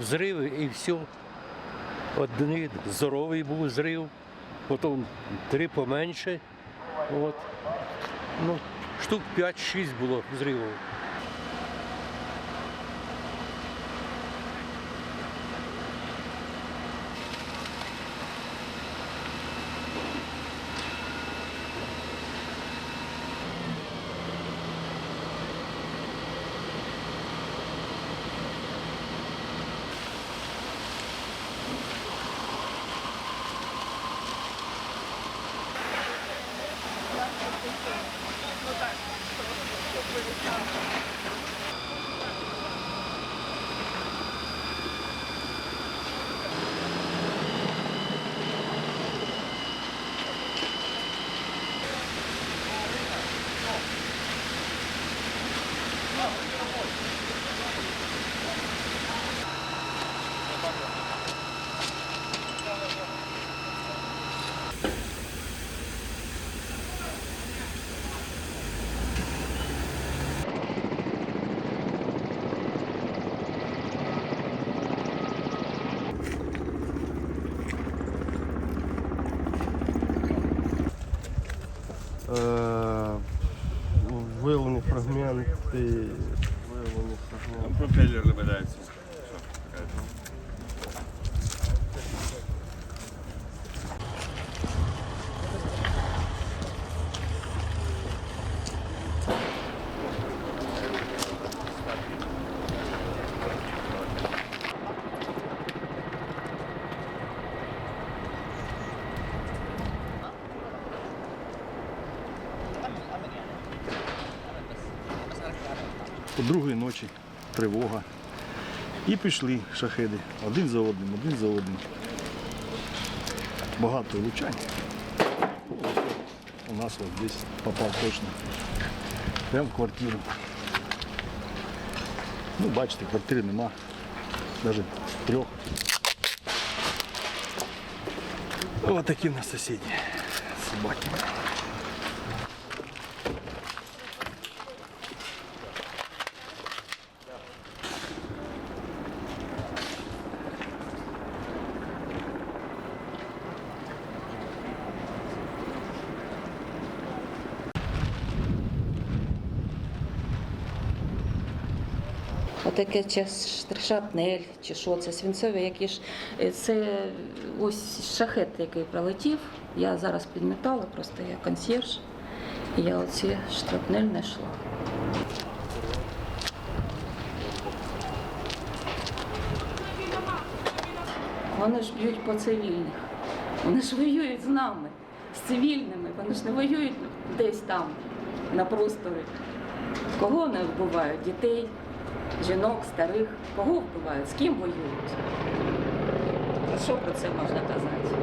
взриви і все. Один здоровий був зрив, потім три поменше. От. Ну, штук 5-6 було зривів. Е, Виявлені фрагменти. вилені фрагменти. Пропеллер валяється. По другої ночі тривога. І пішли шахеди один за одним, один за одним. Багато влучань. У нас от десь попав точно. Прямо в квартиру. Ну, бачите, квартири нема. Навіть трьох. Ось такі в нас сусіді. Собаки. Отаке чи шрапнель, чи що це свинцові, які ж е, це ось шахет, який пролетів. Я зараз підмітала, просто я консьєрж. І я оці шрапнель знайшла. Вони ж б'ють по цивільних. Вони ж воюють з нами, з цивільними. Вони ж не воюють десь там, на просторі. Кого вони вбивають? Дітей, жінок, старих. Кого вбивають? З ким воюють? Що про це можна казати?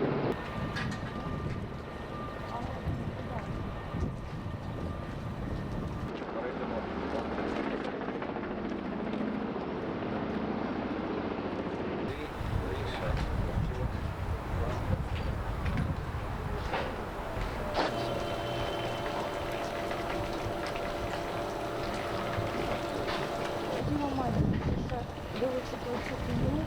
Thank you.